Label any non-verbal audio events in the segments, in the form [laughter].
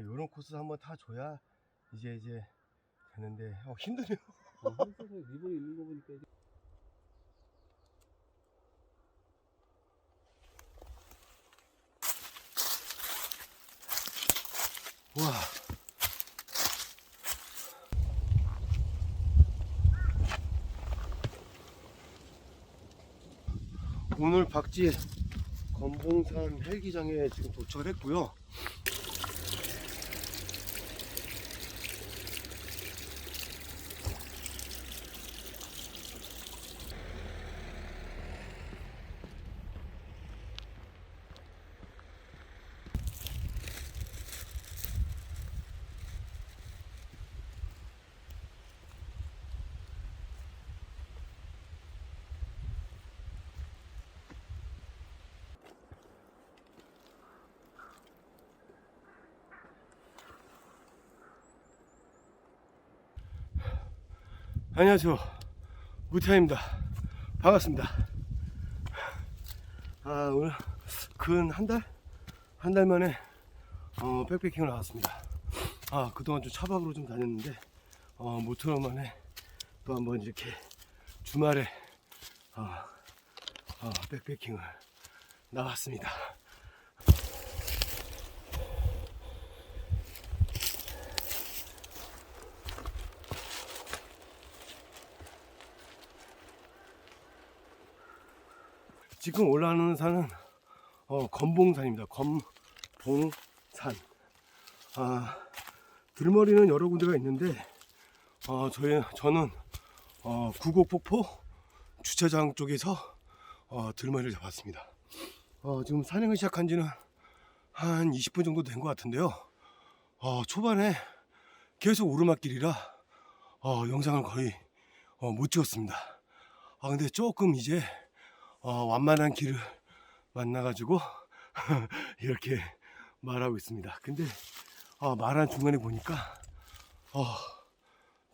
이런 아, 코스 한번 타줘야 이제 이제 되는데 어, 힘드네요. 어, 한국에서 리본이 있는 거 보니까 이제 와. 오늘 박지 건봉산 헬기장에 지금 도착을 했고요. 안녕하세요. 무태입니다. 반갑습니다. 아, 오늘 근 한 달? 한 달 만에 어, 백패킹을 나왔습니다. 아, 그동안 좀 차박으로 좀 다녔는데, 어, 모처럼 만에 또 한번 이렇게 주말에 어, 어, 백패킹을 나왔습니다. 지금 올라가는 산은 어, 건봉산입니다. 건봉산. 아, 들머리는 여러 군데가 있는데 어, 저희 저는 어, 구곡폭포 주차장 쪽에서 어, 들머리를 잡았습니다. 어, 지금 산행을 시작한 지는 한 20분 정도 된 것 같은데요. 어, 초반에 계속 오르막길이라 어, 영상을 거의 어, 못 찍었습니다. 아, 근데 조금 이제 어, 완만한 길을 만나가지고 [laughs] 이렇게 말하고 있습니다. 근데 어, 말한 중간에 보니까 어,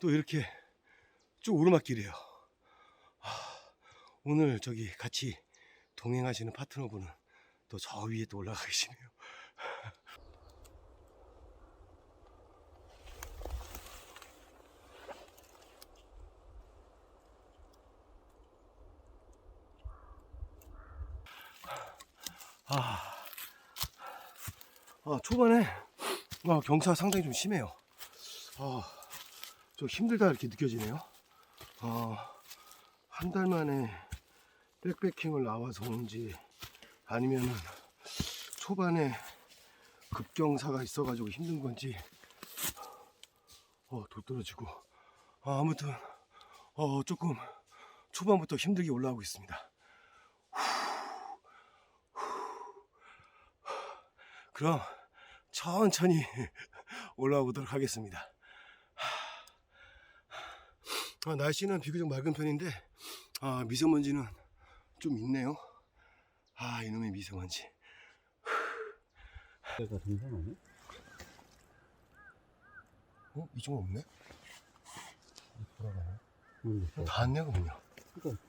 또 이렇게 쭉 오르막길이에요. 아, 오늘 저기 같이 동행하시는 파트너분은 또 저 위에 또 올라가 계시네요. [laughs] 아 초반에 아, 경차가 상당히 좀 심해요. 아, 좀 힘들다 이렇게 느껴지네요. 아, 한 달 만에 백패킹을 나와서 온지 아니면은 초반에 급경사가 있어가지고 힘든 건지 어, 도 떨어지고 아, 아무튼 어, 조금 초반부터 힘들게 올라가고 있습니다. 그럼 천천히 [laughs] 올라가 보도록 하겠습니다. 아, 날씨는 비교적 맑은 편인데 아, 미세먼지는 좀 있네요. 아 이놈의 미세먼지. 어 이쪽은 없네? 돌아가네. 다 왔네 그군요. 그러니까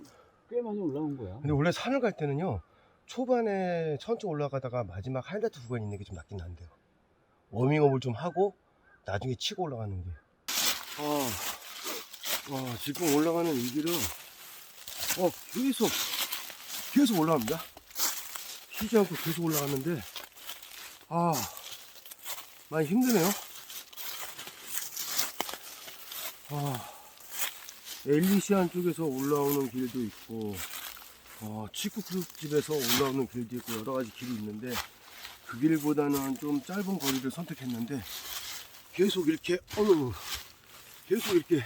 꽤 많이 올라온 거야. 근데 원래 산을 갈 때는요 초반에 천천히 올라가다가 마지막 하이라이트 구간 있는 게 좀 낫긴 한데요. 워밍업을 좀 하고 나중에 치고 올라가는 게. 아, 와, 지금 올라가는 이 길은 어 계속 계속 올라갑니다. 쉬지 않고 계속 올라가는데 아 많이 힘드네요. 아 엘리시안 쪽에서 올라오는 길도 있고 어, 치쿠크집에서 올라오는 길도 있고 여러 가지 길이 있는데 그 길보다는 좀 짧은 거리를 선택했는데 계속 이렇게 어우 계속 이렇게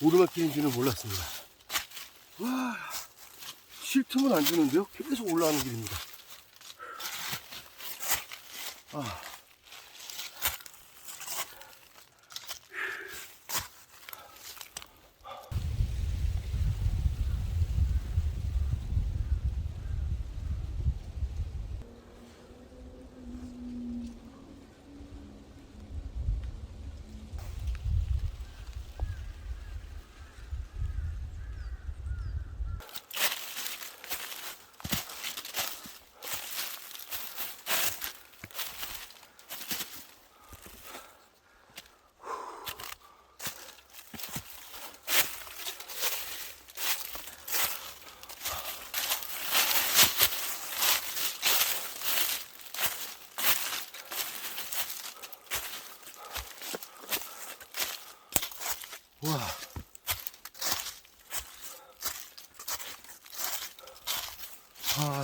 오르막길인 줄은 몰랐습니다. 와, 쉴 틈은 안 주는데요? 계속 올라가는 길입니다. 아.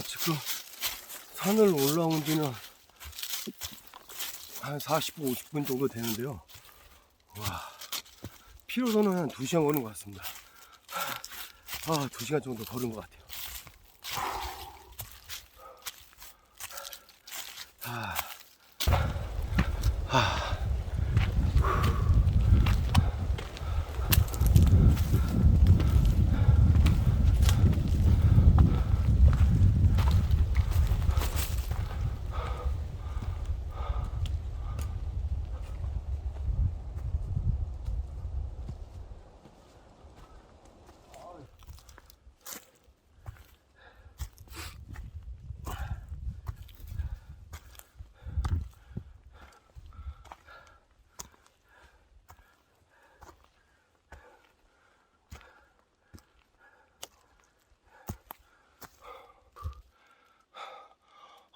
지금 산을 올라온 지는 한 40분, 50분 정도 되는데요. 와, 피로도는 한 2시간 걸은 것 같습니다. 아, 2시간 정도 걸은 것 같아요.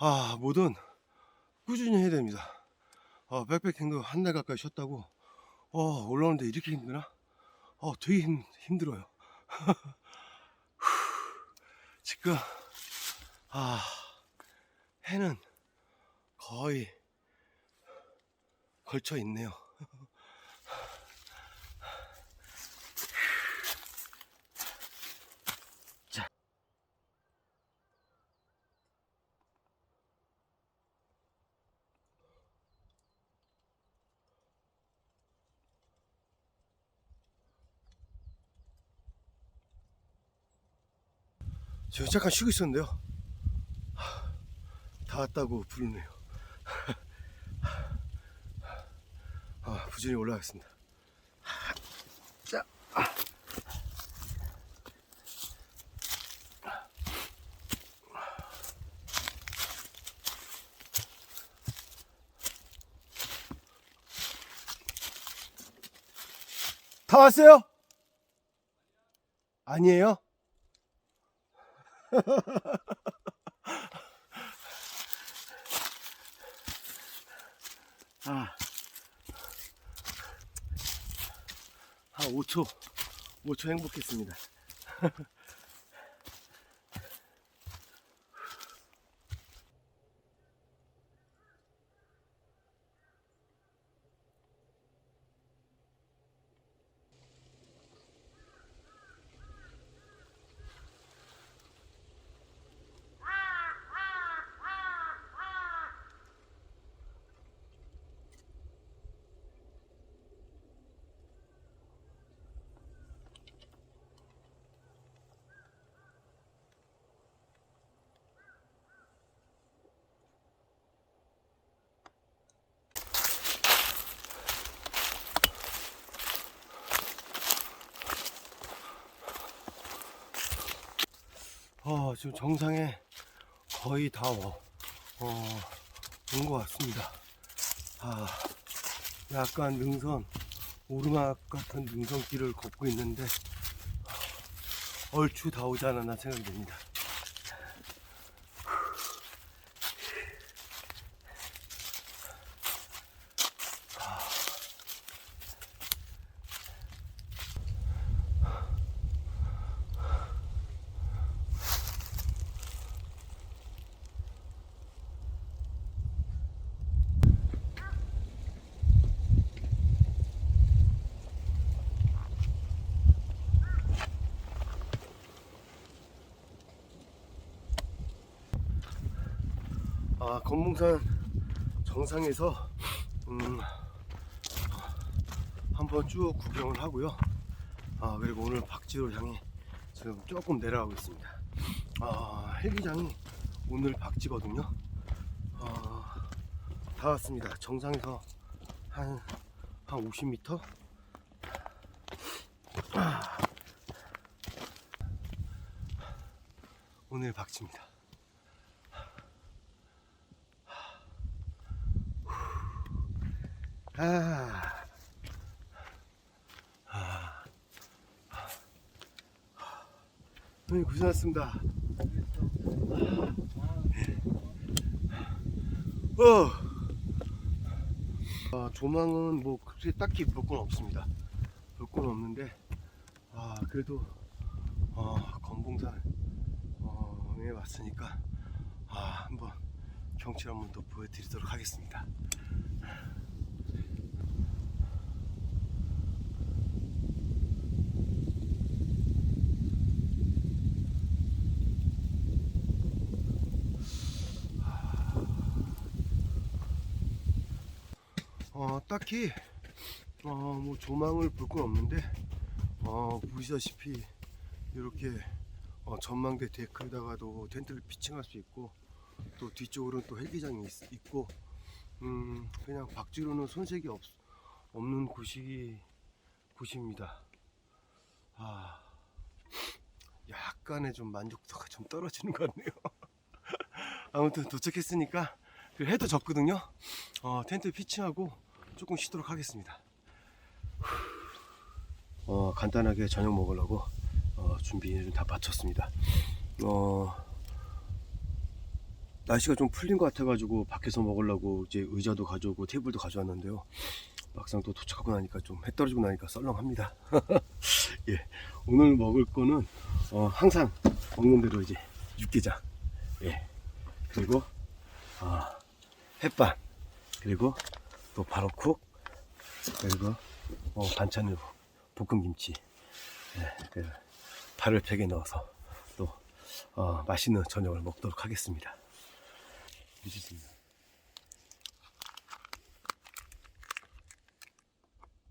아, 뭐든 꾸준히 해야 됩니다. 아, 백패킹도 한 달 가까이 쉬었다고, 어, 올라오는데 이렇게 힘드나? 어, 되게 힘, 힘들어요. [laughs] 지금, 아, 해는 거의 걸쳐 있네요. 저 잠깐 쉬고 있었는데요. 하, 다 왔다고 부르네요. 아, 부진히 올라가겠습니다. 자. 다 왔어요? 아니에요? [laughs] 아. 한 5초, 5초 행복했습니다. [laughs] 어, 지금 정상에 거의 다 와, 어, 온 것 같습니다. 아, 약간 능선, 오르막 같은 능선길을 걷고 있는데, 얼추 다 오지 않았나 생각이 듭니다. 아, 건봉산 정상에서 음, 한번 쭉 구경을 하고요. 아, 그리고 오늘 박지를 향해 지금 조금 내려가고 있습니다. 아, 헬기장이 오늘 박지거든요. 아, 다 왔습니다. 정상에서 한, 한 50m? 아, 오늘 박지입니다. 아. 아. 형님 고생하셨습니다. 어. 아, 조망은 뭐 그렇게 딱히 볼 건 없습니다. 볼 건 없는데 아 그래도 어, 건봉산 어, 에 왔으니까 경치를 한번 더 보여드리도록 하겠습니다. 어, 딱히 어, 뭐 조망을 볼 건 없는데 어, 보시다시피 이렇게 어, 전망대 데크에다가도 텐트를 피칭할 수 있고 또 뒤쪽으로는 또 헬기장이 있, 있고 음, 그냥 박지로는 손색이 없, 없는 곳이 곳입니다. 아, 약간의 좀 만족도가 좀 떨어지는 것 같네요. [laughs] 아무튼 도착했으니까 그 해도 졌거든요. 어, 텐트 피칭하고 조금 쉬도록 하겠습니다. 어, 간단하게 저녁 먹으려고 어, 준비를 다 마쳤습니다. 어, 날씨가 좀 풀린 것 같아가지고 밖에서 먹으려고 이제 의자도 가져오고 테이블도 가져왔는데요. 막상 또 도착하고 나니까 좀 해 떨어지고 나니까 썰렁합니다. [laughs] 예, 오늘 먹을 거는 어, 항상 먹는 대로 이제 육개장, 예, 그리고 아, 햇반, 그리고 또 바로쿡, 그리고 어, 반찬으로 볶음김치, 예, 그 발을 팩에 넣어서 또 어, 맛있는 저녁을 먹도록 하겠습니다. 미쳤습니다.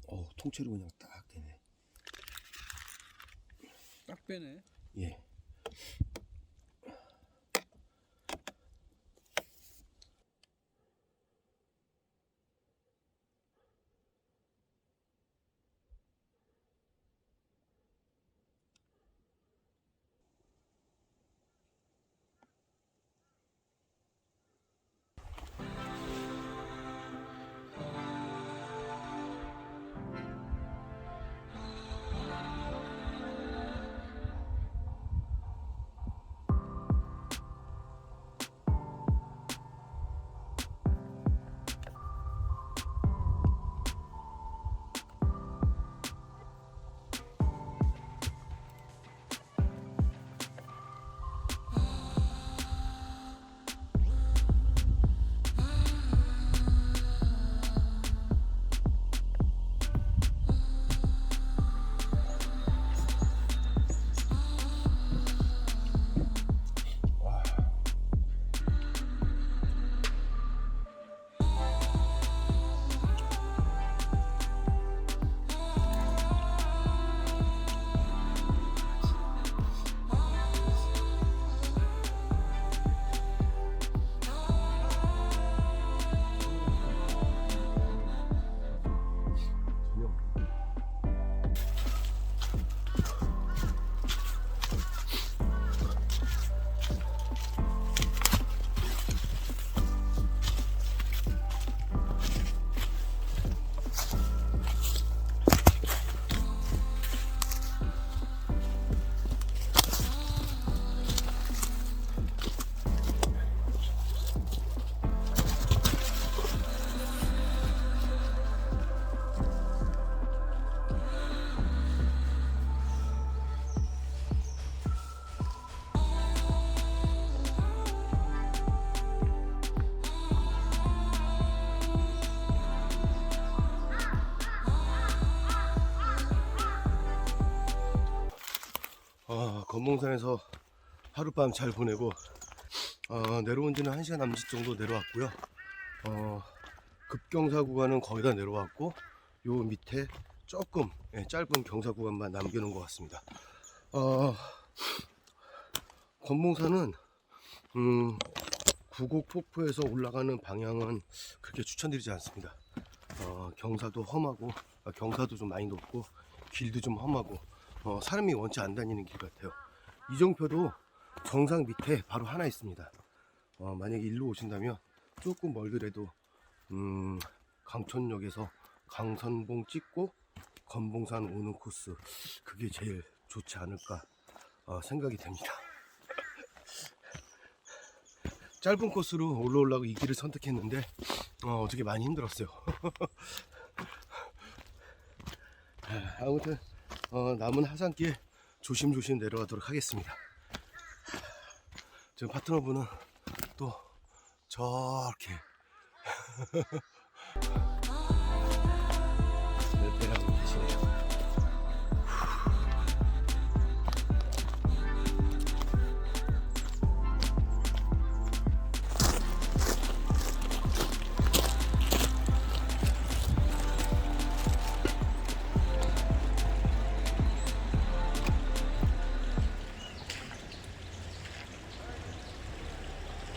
어, 통째로 그냥 딱 되네. 딱 빼네. 예. 어, 건봉산에서 하룻밤 잘 보내고 어, 내려온 지는 1시간 남짓 정도 내려왔고요. 어, 급경사 구간은 거의 다 내려왔고 요 밑에 조금 예, 짧은 경사 구간만 남겨놓은 것 같습니다. 어, 건봉산은 음, 구곡 폭포에서 올라가는 방향은 그렇게 추천드리지 않습니다. 어, 경사도 험하고 아, 경사도 좀 많이 높고 길도 좀 험하고 어, 사람이 원치 안 다니는 길 같아요. 이정표도 정상 밑에 바로 하나 있습니다. 어, 만약에 일로 오신다면 조금 멀더라도 음, 강촌역에서 강선봉 찍고 건봉산 오는 코스 그게 제일 좋지 않을까 어, 생각이 됩니다. [laughs] 짧은 코스로 올라오려고 이 길을 선택했는데 어, 어저께 많이 힘들었어요. [laughs] 아, 아무튼 어, 남은 하산길 조심조심 내려가도록 하겠습니다. 지금 파트너분은 또 저렇게